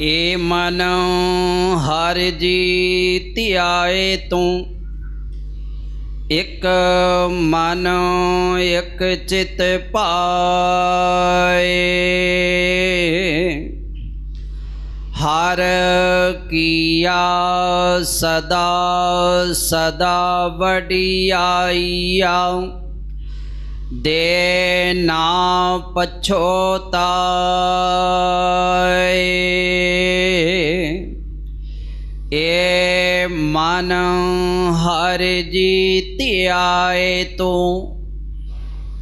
ਏ ਮਨ ਹਰ ਜੀ ਧਿਆਏ ਤੂੰ ਇਕ ਮਨ ਇਕ ਚਿਤ ਪਾਏ ਹਰ ਕੀਆ ਸਦਾ ਸਦਾ ਵਡਿਆਈਆ ਦੇ ਨਾ ਪਛੋਤਾਏ मन हर जीत आए तो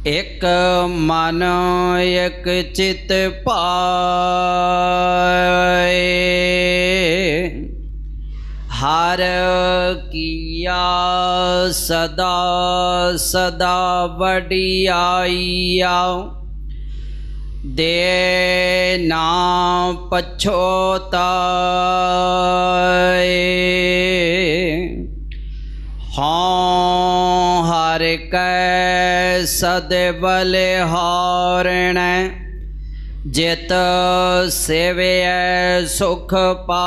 एक मन एक चित पाए। हार किया सदा सदा बढ़िया। ਦੇ ਨਾ ਪਛੋਤਾਏ ਹਾਂ, ਹਰ ਕੈ ਸਦ ਬਲਿਹਾਰਣ, ਜਿਤ ਸੇਵਿਐ ਸੁਖ ਪਾਏ।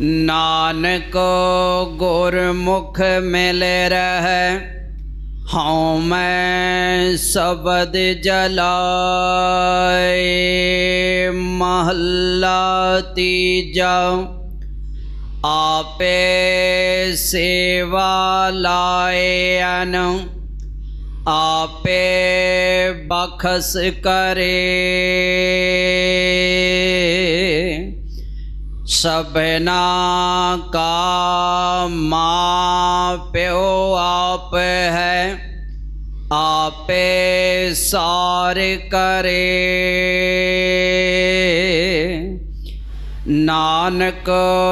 ਨਾਨਕ ਗੁਰਮੁਖ ਮਿਲ ਰਹਿ हाँ मैं शबद जलाए, महल्ला तीजा। आपे सेवा लाए अन, आपे बखस करे। सबना का माँ प्यो आप है। आपे सार करे। नानक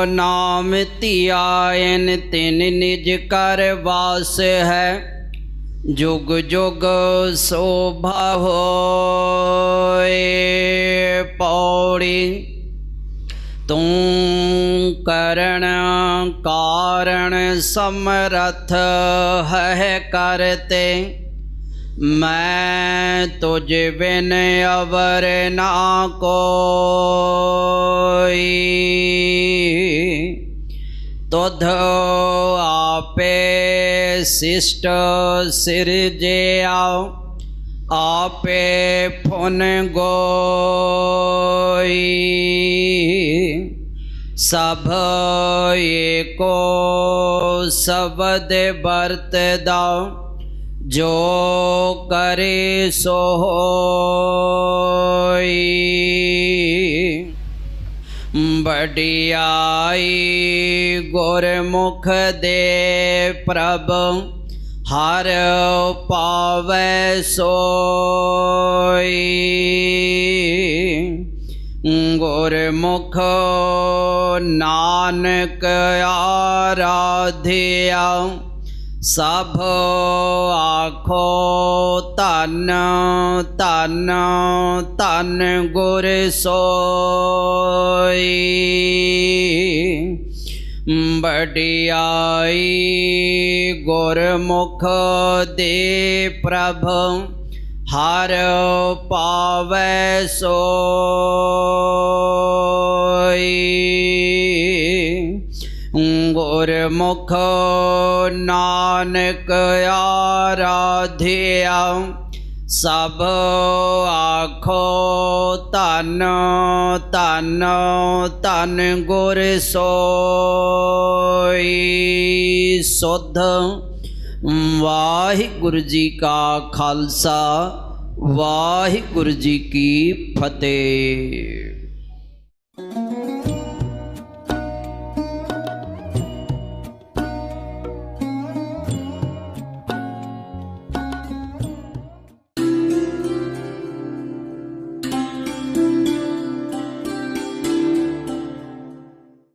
नाम तियान तिन निज कर वास है। जुग जुग शोभा हो पौड़ी। तू करण कारण समरथ है करते। मैं तुझ बिन अवर ना कोई। तुध आपे शिष्ट सिरजे आओ, आपे फुन गो सब ये को सबद बरत दाओ। जो करे सो बडियाई गुरमुख दे प्रभु हर पावे सोई। गुरमुख नानक आराधिया। सब आखो तन तन तन गुर सोई। बडियाई गुरमुख दे प्रभ हर पावै सो गुरमुख नानक आराध्या, सब आखो तन तन तन गुर सोई। शुद्ध वाहिगुरु जी का खालसा, वाहिगुरु जी की फतेह।